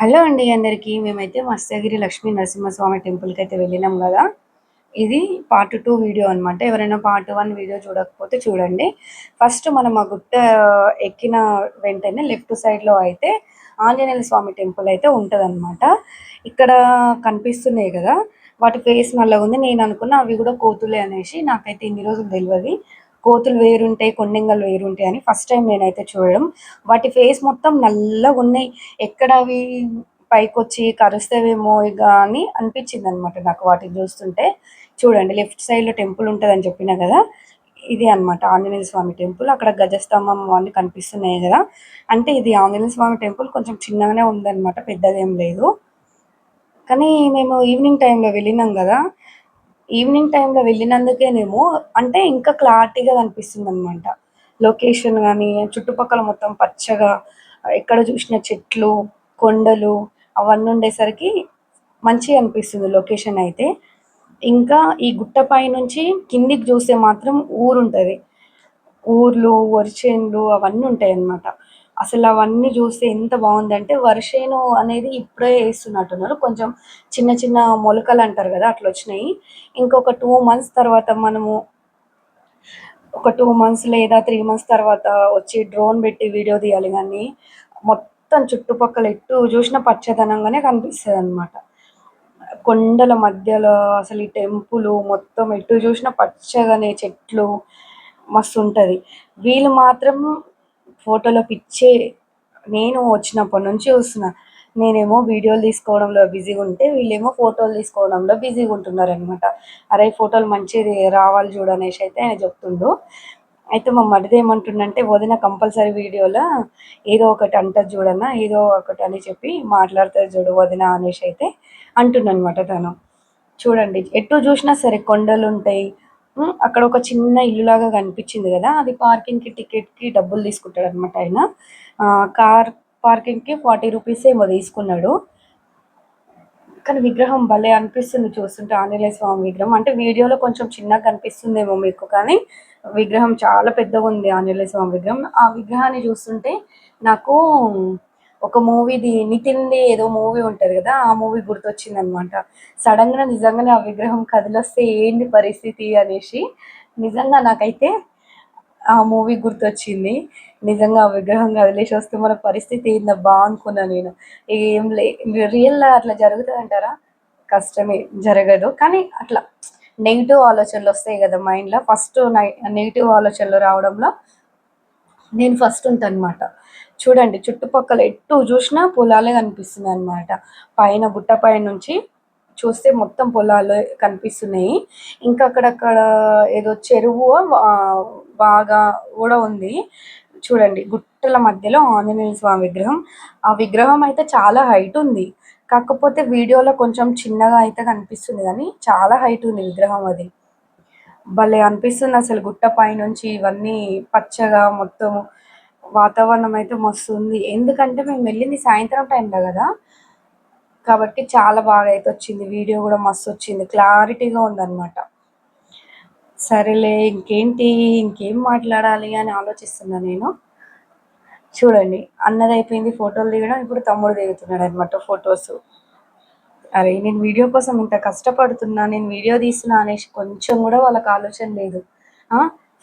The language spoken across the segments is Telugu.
హలో అండి అందరికీ. మేమైతే మత్స్యగిరి లక్ష్మీ నరసింహస్వామి టెంపుల్కి అయితే వెళ్ళినాం కదా. ఇది పార్ట్ టూ వీడియో అనమాట ఎవరైనా పార్ట్ వన్ వీడియో చూడకపోతే చూడండి. ఫస్ట్ మనం ఆ గుట్ట ఎక్కిన వెంటనే లెఫ్ట్ సైడ్లో అయితే ఆంజనేయ స్వామి టెంపుల్ అయితే ఉంటుందన్నమాట. ఇక్కడ కనిపిస్తున్నాయి కదా. వాటి ఫేస్ నల్లగా ఉంది నేను అనుకున్న అవి కూడా కోతులే అనేసి నాకైతే ఇన్ని రోజులు తెలియదు కోతులు వేరుంటాయి కొండింగలు వేరుంటాయి అని ఫస్ట్ టైం నేనైతే చూడడం. వాటి ఫేస్ మొత్తం నల్లగా ఉన్నాయి. ఎక్కడ అవి పైకొచ్చి కరుస్తావేమో ఇక అని అనిపించింది అనమాట నాకు వాటిని చూస్తుంటే. చూడండి లెఫ్ట్ సైడ్లో టెంపుల్ ఉంటుందని చెప్పిన కదా ఇది అనమాట ఆంజనేయ స్వామి టెంపుల్ అక్కడ గజస్తంభం అన్ని కనిపిస్తున్నాయి కదా. అంటే ఇది ఆంజనేయ స్వామి టెంపుల్ కొంచెం చిన్నగానే ఉందన్నమాట పెద్దదేం లేదు. కానీ మేము ఈవినింగ్ టైంలో వెళ్ళినాం కదా ఈవినింగ్ టైంలో వెళ్ళినందుకేనేమో అంటే ఇంకా క్లారిటీగా కనిపిస్తుంది అనమాట లొకేషన్ కానీ చుట్టుపక్కల మొత్తం పచ్చగా ఎక్కడ చూసిన చెట్లు కొండలు అవన్నీ ఉండేసరికి మంచిగా అనిపిస్తుంది లొకేషన్ అయితే. ఇంకా ఈ గుట్టపై నుంచి కిందికి చూస్తే మాత్రం ఊరు ఉంటుంది ఊర్లు వరిచేన్లు అవన్నీ ఉంటాయి అన్నమాట అసలు అవన్నీ చూస్తే ఎంత బాగుందంటే వర్షేను అనేది ఇప్పుడే వేస్తున్నట్టున్నారు. కొంచెం చిన్న చిన్న మొలకలు అంటారు కదా అట్లా వచ్చినాయి. ఇంకొక టూ మంత్స్ తర్వాత మనము ఒక టూ మంత్స్ లేదా త్రీ మంత్స్ తర్వాత వచ్చి డ్రోన్ పెట్టి వీడియో తీయాలి కానీ మొత్తం చుట్టుపక్కల ఎటు చూసిన పచ్చదనంగానే కనిపిస్తుంది అనమాట కొండల మధ్యలో అసలు ఈ టెంపుల్ మొత్తం ఎటు చూసిన పచ్చగానే చెట్లు మస్తు ఉంటుంది. వీళ్ళు మాత్రం ఫోటోలో పిచ్చే నేను వచ్చినప్పటి నుంచి చూస్తున్నా. నేనేమో వీడియోలు తీసుకోవడంలో బిజీగా ఉంటే వీళ్ళేమో ఫోటోలు తీసుకోవడంలో బిజీగా ఉంటున్నారు అనమాట అరే ఫోటోలు మంచిది రావాలి చూడనేసి అయితే ఆయన చెప్తుండు. అయితే మా మరిది ఏమంటుండంటే వదిన కంపల్సరీ వీడియోలో ఏదో ఒకటి అంటది చూడన్నా ఏదో ఒకటి అని చెప్పి మాట్లాడుతుంది చూడు వదిన అనేసి అయితే అంటుండనమాట తను. చూడండి ఎటు చూసినా సరే కొండలు ఉంటాయి అక్కడ ఒక చిన్న ఇల్లు లాగా కనిపించింది కదా అది పార్కింగ్కి టికెట్కి డబ్బులు తీసుకుంటాడు అనమాట ఆయన కార్ పార్కింగ్కి ఫార్టీ రూపీస్ ఏమో తీసుకున్నాడు. కానీ విగ్రహం భలే అనిపిస్తుంది చూస్తుంటే ఆంజనేయ స్వామి విగ్రహం. అంటే వీడియోలో కొంచెం చిన్నగా కనిపిస్తుందేమో మీకు కానీ విగ్రహం చాలా పెద్దగా ఉంది ఆంజనేయ స్వామి విగ్రహం. ఆ విగ్రహాన్ని చూస్తుంటే నాకు ఒక మూవీది నితిన్ది ఏదో మూవీ ఉంటుంది కదా ఆ మూవీ గుర్తొచ్చింది అనమాట సడన్గా నిజంగానే ఆ విగ్రహం కదిలొస్తే ఏంటి పరిస్థితి అనేసి నిజంగా నాకైతే ఆ మూవీ గుర్తొచ్చింది. నిజంగా ఆ విగ్రహం కదిలేసి వస్తే మన పరిస్థితి ఏందబ్బా అనుకున్నా నేను. ఏం లే రియల్లో అట్లా జరుగుతుంది అంటారా కష్టమే జరగదు. కానీ అట్లా నెగిటివ్ ఆలోచనలు వస్తాయి కదా మైండ్లో ఫస్ట్ నెగిటివ్ ఆలోచనలు రావడంలో నేను ఫస్ట్ ఉంటాను అనమాట చూడండి చుట్టుపక్కల ఎటు చూసినా పొలాలే కనిపిస్తున్నాయి అనమాట పైన గుట్ట పైన నుంచి చూస్తే మొత్తం పొలాలు కనిపిస్తున్నాయి. ఇంకా అక్కడక్కడ ఏదో చెరువు బాగా కూడా ఉంది. చూడండి గుట్టల మధ్యలో ఆంజనేయ స్వామి విగ్రహం. ఆ విగ్రహం అయితే చాలా హైట్ ఉంది. కాకపోతే వీడియోలో కొంచెం చిన్నగా అయితే కనిపిస్తుంది కానీ చాలా హైట్ ఉంది విగ్రహం అది. భలే అనిపిస్తుంది అసలు గుట్ట పైనుంచి ఇవన్నీ పచ్చగా మొత్తం వాతావరణం అయితే మస్తు ఉంది ఎందుకంటే మేము వెళ్ళింది సాయంత్రం టైంలో కదా. కాబట్టి చాలా బాగా అయితే వచ్చింది. వీడియో కూడా మస్తు వచ్చింది. క్లారిటీగా ఉందన్నమాట. సరేలే ఇంకేంటి? ఇంకేం మాట్లాడాలి అని ఆలోచిస్తున్నా నేను. చూడండి. అన్నది అయిపోయింది ఫోటోలు దిగడం. ఇప్పుడు తమ్ముడు దిగుతున్నాడు అనమాట ఫొటోస్. అరే నేను వీడియో కోసం ఇంత కష్టపడుతున్నా నేను వీడియో తీస్తున్నా అనేసి కొంచెం కూడా వాళ్ళకి ఆలోచన లేదు.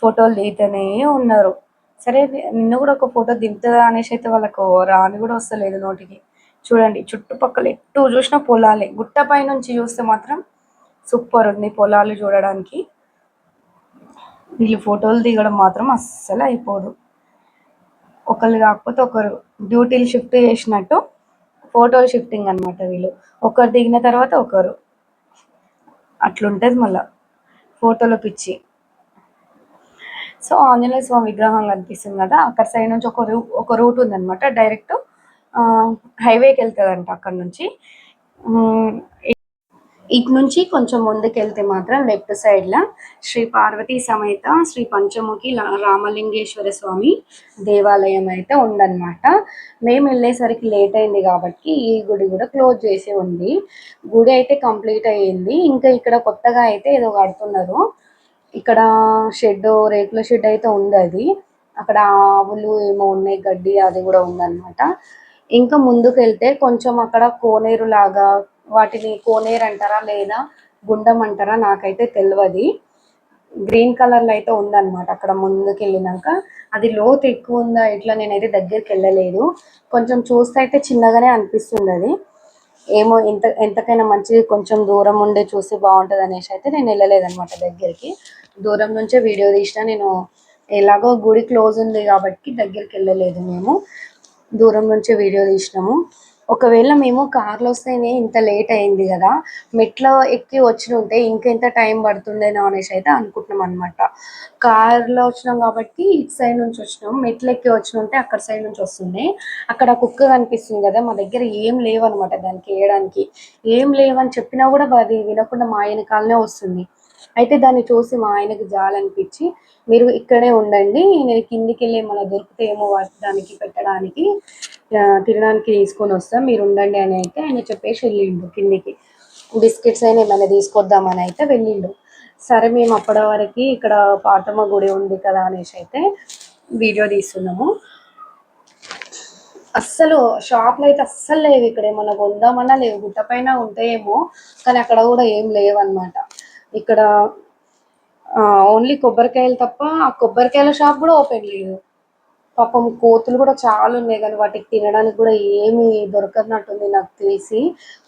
ఫోటోలు దిగుతూనే ఉన్నారు. సరే నిన్ను కూడా ఒక ఫోటో దింపుతుందా అనేసి అయితే వాళ్ళకు రాని కూడా వస్తలేదు నోటికి. చూడండి చుట్టుపక్కల ఎటు చూసినా పొలాలే. గుట్టపై నుంచి చూస్తే మాత్రం సూపర్ ఉంది పొలాలు చూడడానికి. వీళ్ళు ఫోటోలు దిగడం మాత్రం అస్సలు అయిపోదు. ఒకళ్ళు కాకపోతే ఒకరు డ్యూటీలు షిఫ్ట్ చేసినట్టు ఫోటోలు షిఫ్టింగ్ అనమాట వీళ్ళు. ఒకరు దిగిన తర్వాత ఒకరు. అట్లుంటుంది మళ్ళీ. ఫోటోలో పిచ్చి. సో ఆంజనేయ స్వామి విగ్రహం కనిపిస్తుంది కదా అక్కడ సైడ్ నుంచి ఒక రూ ఒక రూట్ ఉందన్నమాట. డైరెక్ట్ హైవేకి వెళ్తుందంట అక్కడ నుంచి. ఇటు నుంచి కొంచెం ముందుకెళ్తే మాత్రం లెఫ్ట్ సైడ్లో శ్రీ పార్వతీ సమేత శ్రీ పంచముఖి రామలింగేశ్వర స్వామి దేవాలయం అయితే ఉందన్నమాట. మేము వెళ్ళేసరికి లేట్ అయింది కాబట్టి ఈ గుడి కూడా క్లోజ్ చేసి ఉంది. గుడి అయితే కంప్లీట్ అయ్యింది. ఇంకా ఇక్కడ కొత్తగా అయితే ఏదో కడుతున్నారు. ఇక్కడ షెడ్ రేకుల షెడ్ అయితే ఉంది అది. అక్కడ ఆవులు ఏమో ఉన్నాయి గడ్డి అది కూడా ఉందన్నమాట. ఇంకా ముందుకు వెళ్తే కొంచెం అక్కడ కోనేరు లాగా వాటిని కోనేరు అంటారా లేదా గుండం అంటారా నాకైతే తెలియదు గ్రీన్ కలర్లో అయితే ఉందన్నమాట అక్కడ ముందుకు వెళ్ళినాక అది లోతు ఎక్కువ ఉందా ఇట్లా నేనైతే దగ్గరికి వెళ్ళలేదు. కొంచెం చూస్తే అయితే చిన్నగానే అనిపిస్తుంది అది ఏమో ఎంత ఎంతకైనా మంచిది కొంచెం దూరం ఉండే చూస్తే బాగుంటుంది అనేసి అయితే నేను వెళ్ళలేదన్నమాట దగ్గరికి. దూరం నుంచే వీడియో తీసిన నేను ఎలాగో గుడి క్లోజ్ ఉంది కాబట్టి దగ్గరికి వెళ్ళలేదు మేము. దూరం నుంచే వీడియో తీసినాము. ఒకవేళ మేము కార్లో వస్తేనే ఇంత లేట్ అయింది కదా మెట్లో ఎక్కి వచ్చి ఉంటే ఇంకెంత టైం పడుతుండేనో అనేసి అయితే అనుకుంటున్నాం అనమాట కార్లో వచ్చినాం కాబట్టి ఇటు సైడ్ నుంచి వచ్చినాం మెట్లు ఎక్కి వచ్చి ఉంటే అక్కడ సైడ్ నుంచి వస్తుంది అక్కడ కుక్క కనిపిస్తుంది కదా మా దగ్గర ఏం లేవు అనమాట దానికి వేయడానికి. ఏం లేవని చెప్పినా కూడా అది వినకుండా మా ఆయన కాలనే వస్తుంది. అయితే దాన్ని చూసి మా ఆయనకి జాలనిపించి మీరు ఇక్కడే ఉండండి నేను కిందికి వెళ్ళి ఏమైనా దొరికితే ఏమో దానికి పెట్టడానికి తినడానికి తీసుకొని వస్తాం. మీరు ఉండండి అని అయితే ఆయన చెప్పేసి వెళ్ళిండు కిందికి. బిస్కెట్స్ అయినా ఏమైనా తీసుకొద్దామని అయితే వెళ్ళిండు. సరే మేము అప్పటి వరకు ఇక్కడ పాతమ్మ గుడి ఉంది కదా అనేసి అయితే వీడియో తీస్తున్నాము. అస్సలు షాప్లో అయితే అస్సలు లేవు ఇక్కడ. ఏమన్నా కొందామన్నా లేవు. గుట్ట పైన ఉంటాయేమో కానీ అక్కడ కూడా ఏం లేవు ఇక్కడ ఓన్లీ కొబ్బరికాయలు తప్ప ఆ కొబ్బరికాయల షాప్ కూడా ఓపెన్ లేదు. పాపం కోతులు కూడా చాలా ఉన్నాయి కానీ వాటికి తినడానికి కూడా ఏమి దొరకనట్టుంది నాకు తెలిసి.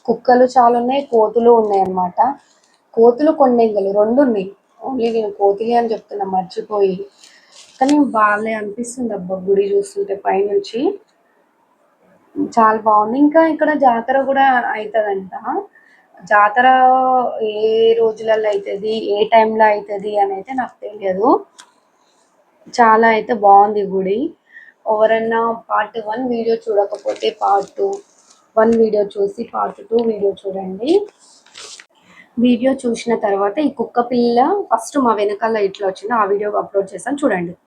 కుక్కలు చాలా ఉన్నాయి కోతులు ఉన్నాయి అన్నమాట. కోతులు కొండెంగలు రెండు ఉన్నాయి. ఓన్లీ నేను కోతులు అని చెప్తున్నా మర్చిపోయి. కానీ బాగాలే అనిపిస్తుంది అబ్బా గుడి చూస్తుంటే పైనుంచి. చాలా బాగుంది. ఇంకా ఇక్కడ జాతర కూడా అవుతుందంట జాతర ఏ రోజులలో అవుతుంది ఏ టైంలో అవుతుంది అని అయితే నాకు తెలియదు. చాలా అయితే బాగుంది గుడి. ఎవరన్నా పార్ట్ వన్ వీడియో చూడకపోతే పార్ట్ టూ వన్ వీడియో చూసి పార్ట్ టూ వీడియో చూడండి. వీడియో చూసిన తర్వాత ఈ కుక్క పిల్ల ఫస్ట్ మా వెనకాల ఇట్లా వచ్చిందో ఆ వీడియో అప్లోడ్ చేస్తాను చూడండి.